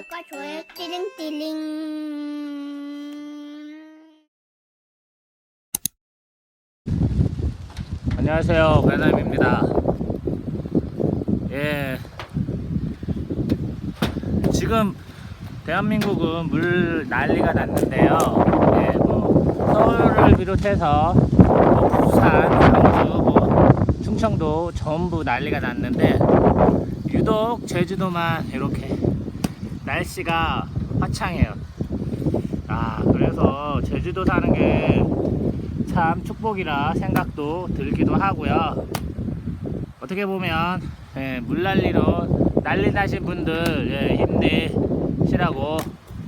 구독과 좋아요 띠링띠링. 안녕하세요. 배남입니다. 예. 지금 대한민국은 물 난리가 났는데요. 예, 뭐 서울을 비롯해서 뭐 부산, 광주, 뭐 충청도 전부 난리가 났는데 유독 제주도만 이렇게 날씨가 화창해요 아 그래서 제주도 사는 게 참 축복이라 생각도 들기도 하고요. 어떻게 보면 예, 물난리로 난리 나신 분들 예, 힘내시라고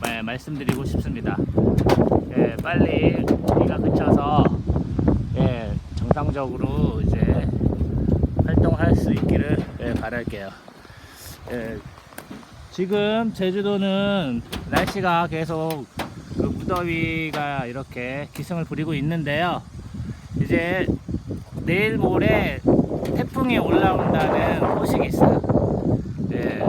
예, 말씀드리고 싶습니다. 예, 빨리 비가 그쳐서 예, 정상적으로 이제 활동할 수 있기를 예, 바랄게요. 예, 지금 제주도는 날씨가 계속 그 무더위가 이렇게 기승을 부리고 있는데요. 이제 내일 모레 태풍이 올라온다는 소식이 있어요. 예,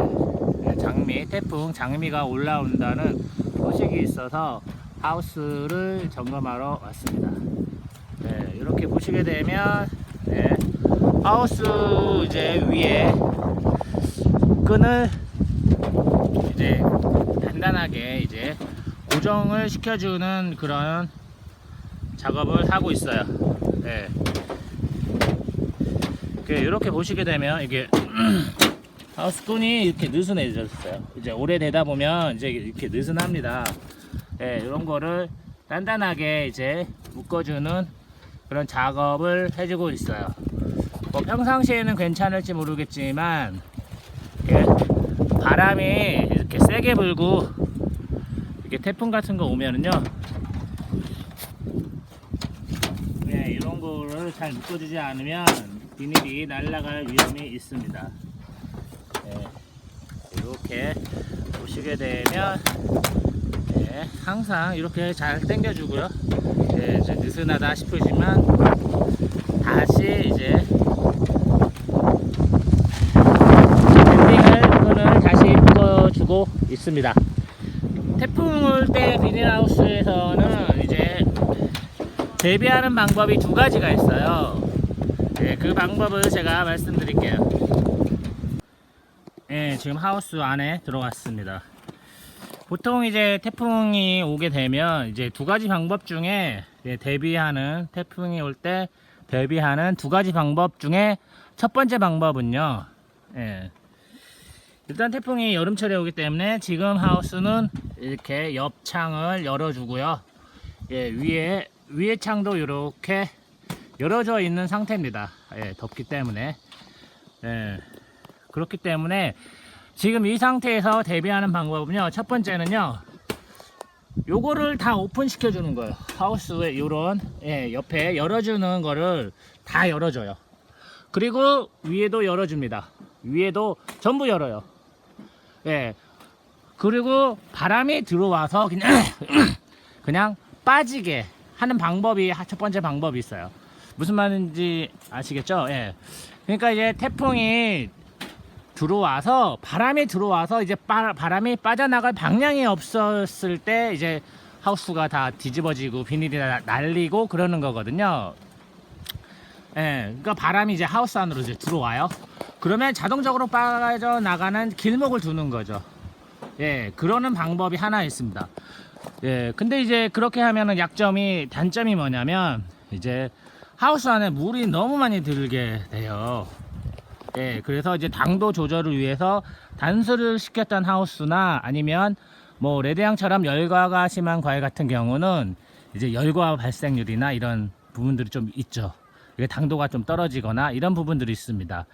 예, 장미, 태풍, 장미가 올라온다는 소식이 있어서 하우스를 점검하러 왔습니다. 예, 이렇게 보시게 되면 예, 하우스 이제 위에 끈을 이제 단단하게 이제 고정을 시켜주는 그런 작업을 하고 있어요. 네. 이렇게 보시게 되면 이게 하우스끈이 이렇게 느슨해졌어요. 이제 오래되다 보면 이제 이렇게 느슨합니다. 네, 이런 거를 단단하게 이제 묶어주는 그런 작업을 해주고 있어요. 뭐 평상시에는 괜찮을지 모르겠지만 바람이 이렇게 세게 불고 이렇게 태풍 같은 거 오면은요. 네, 이런 거를 잘 묶어주지 않으면 비닐이 날아갈 위험이 있습니다. 네, 이렇게 보시게 되면 네, 항상 이렇게 잘 당겨주고요. 네, 느슨하다 싶으시면 다시 이제 밴딩을 끈을 다시 있습니다 태풍 올 때 비닐하우스에서는 이제 대비하는 방법이 두 가지가 있어요. 예, 그 방법을 제가 말씀드릴게요. 예, 지금 하우스 안에 들어왔습니다. 보통 이제 태풍이 오게 되면 이제 두 가지 방법 중에 예, 대비하는 태풍이 올 때 대비하는 두 가지 방법 중에 첫 번째 방법은요. 예, 일단 태풍이 여름철에 오기 때문에 지금 하우스는 이렇게 옆 창을 열어주고요. 예, 위에 위에 창도 이렇게 열어져 있는 상태입니다. 예, 덥기 때문에. 예, 그렇기 때문에 지금 이 상태에서 대비하는 방법은요. 첫 번째는요. 요거를 다 오픈 시켜 주는 거예요. 하우스에 요런 예, 옆에 열어주는 거를 다 열어줘요. 그리고 위에도 열어줍니다. 위에도 전부 열어요. 예. 그리고 바람이 들어와서 그냥 그냥 빠지게 하는 방법이 하- 첫 번째 방법이 있어요. 무슨 말인지 아시겠죠? 예. 그러니까 이제 태풍이 들어와서 바람이 들어와서 이제 바, 바람이 빠져나갈 방향이 없었을 때 이제 하우스가 다 뒤집어지고 비닐이 다 날리고 그러는 거거든요. 예, 그러니까 바람이 이제 하우스 안으로 이제 들어와요. 그러면 자동적으로 빠져나가는 길목을 두는 거죠. 예, 그러는 방법이 하나 있습니다. 예, 근데 이제 그렇게 하면은 약점이, 단점이 뭐냐면, 이제 하우스 안에 물이 너무 많이 들게 돼요. 예, 그래서 이제 당도 조절을 위해서 단수를 시켰던 하우스나 아니면 뭐 레드향처럼 열과가 심한 과일 같은 경우는 이제 열과 발생률이나 이런 부분들이 좀 있죠. 이게 당도가 좀 떨어지거나 이런 부분들이 있습니다.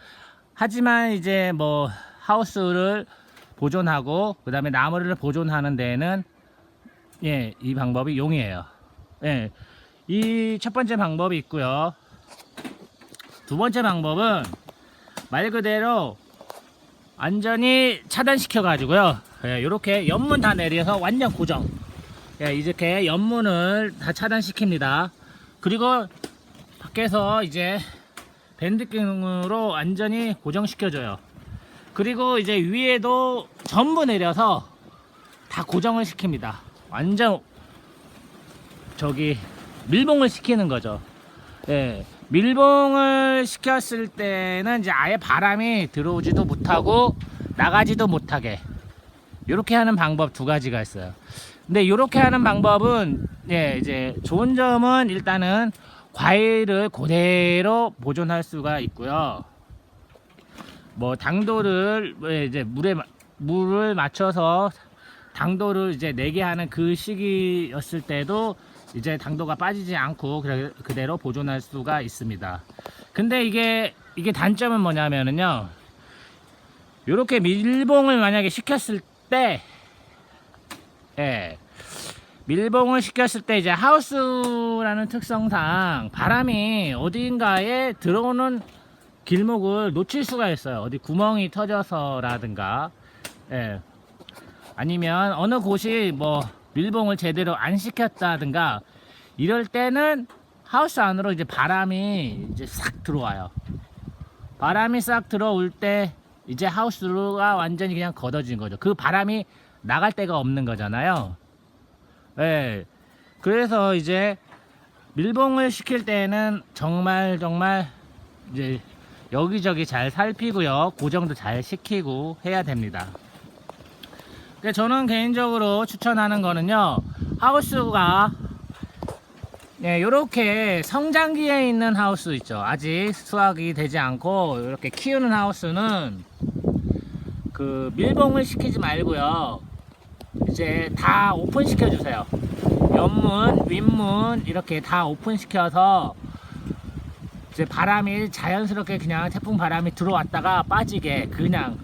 하지만 이제 뭐 하우스를 보존하고 그 다음에 나무를 보존하는 데에는 예, 이 방법이 용이해요. 예. 이 첫 번째 방법이 있고요. 두 번째 방법은 말 그대로 완전히 차단시켜 가지고요. 예, 이렇게 연문 다 내려서 완전 고정. 예, 이렇게 연문을 다 차단시킵니다. 그리고 밖에서 이제 밴드킹으로 완전히 고정시켜줘요. 그리고 이제 위에도 전부 내려서 다 고정을 시킵니다. 완전 저기 밀봉을 시키는 거죠. 예. 밀봉을 시켰을 때는 이제 아예 바람이 들어오지도 못하고 나가지도 못하게 이렇게 하는 방법 두 가지가 있어요. 근데 이렇게 하는 방법은 예, 이제 좋은 점은 일단은 과일을 그대로 보존할 수가 있고요. 뭐 당도를 예, 이제 물에 마- 물을 맞춰서 당도를 이제 내게 하는 그 시기였을 때도 이제 당도가 빠지지 않고 그대로 보존할 수가 있습니다. 근데 이게 이게 단점은 뭐냐면은요. 이렇게 밀봉을 만약에 시켰을 때 예. 밀봉을 시켰을 때 이제 하우스라는 특성상 바람이 어딘가에 들어오는 길목을 놓칠 수가 있어요. 어디 구멍이 터져서라든가, 예. 아니면 어느 곳이 뭐 밀봉을 제대로 안 시켰다든가 이럴 때는 하우스 안으로 이제 바람이 이제 싹 들어와요. 바람이 싹 들어올 때 이제 하우스가 완전히 그냥 걷어진 거죠. 그 바람이 나갈 데가 없는 거잖아요. 예. 그래서 이제 밀봉을 시킬 때는 정말 정말 이제 여기저기 잘 살피고요. 고정도 잘 시키고 해야 됩니다. 저는 개인적으로 추천하는 거는요. 하우스가 네, 요렇게 성장기에 있는 하우스 있죠. 아직 수확이 되지 않고 이렇게 키우는 하우스는 그 밀봉을 시키지 말고요. 이제 다 오픈 시켜 주세요. 옆문, 윗문 이렇게 다 오픈 시켜서 이제 바람이 자연스럽게 그냥 태풍 바람이 들어왔다가 빠지게 그냥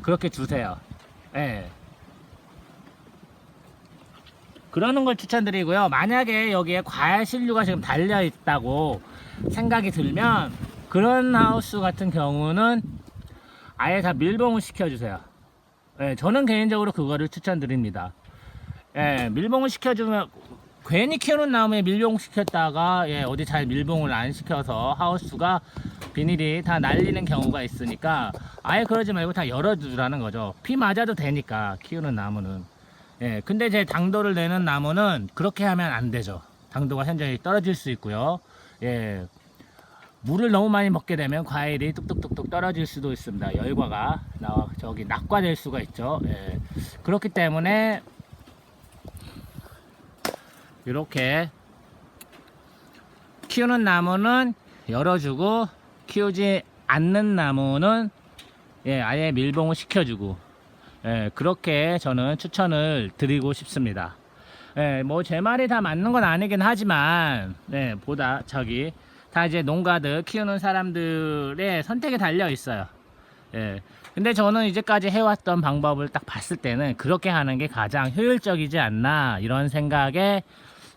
그렇게 주세요. 예. 그러는 걸 추천드리고요. 만약에 여기에 과일 신류가 지금 달려 있다고 생각이 들면 그런 하우스 같은 경우는 아예 다 밀봉을 시켜주세요. 예, 저는 개인적으로 그거를 추천드립니다. 예, 밀봉을 시켜주면 괜히 키우는 나무에 밀봉 시켰다가 예, 어디 잘 밀봉을 안 시켜서 하우스가 비닐이 다 날리는 경우가 있으니까 아예 그러지 말고 다 열어두라는 거죠. 비 맞아도 되니까 키우는 나무는. 예, 근데 제 당도를 내는 나무는 그렇게 하면 안 되죠. 당도가 현저히 떨어질 수 있고요. 예, 물을 너무 많이 먹게 되면 과일이 뚝뚝뚝뚝 떨어질 수도 있습니다. 열과가 나와 저기 낙과될 수가 있죠. 예. 그렇기 때문에 이렇게 키우는 나무는 열어주고 키우지 않는 나무는 예, 아예 밀봉을 시켜주고 예, 그렇게 저는 추천을 드리고 싶습니다. 예, 뭐 제 말이 다 맞는 건 아니긴 하지만 네, 보다 저기 다 이제 농가들 키우는 사람들의 선택에 달려 있어요. 예. 근데 저는 이제까지 해왔던 방법을 딱 봤을 때는 그렇게 하는 게 가장 효율적이지 않나 이런 생각에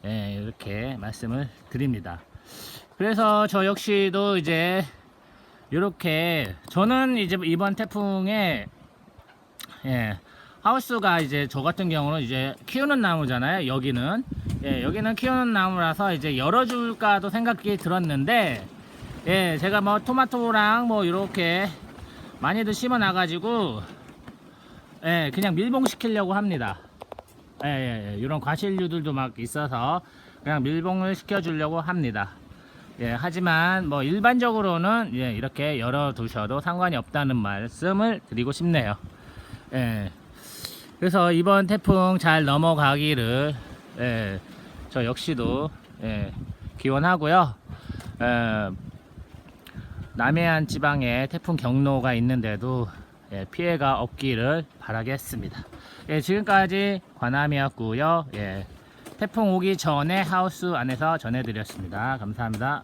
예, 이렇게 말씀을 드립니다. 그래서 저 역시도 이제 이렇게 저는 이제 이번 태풍에 예, 하우스가 이제 저 같은 경우는 이제 키우는 나무잖아요. 여기는 예, 여기는 키우는 나무라서 이제 열어줄까도 생각이 들었는데 예, 제가 뭐 토마토랑 뭐 이렇게 많이들 심어 놔가지고 예, 그냥 밀봉 시키려고 합니다. 예, 예, 예, 이런 과실류들도 막 있어서 그냥 밀봉을 시켜주려고 합니다. 예, 하지만 뭐 일반적으로는 예, 이렇게 열어두셔도 상관이 없다는 말씀을 드리고 싶네요. 예. 그래서 이번 태풍 잘 넘어가기를 예, 저 역시도 예, 기원하고요. 예, 남해안 지방에 태풍 경로가 있는데도 예, 피해가 없기를 바라겠습니다. 예, 지금까지 관함이었고요. 예, 태풍 오기 전에 하우스 안에서 전해드렸습니다. 감사합니다.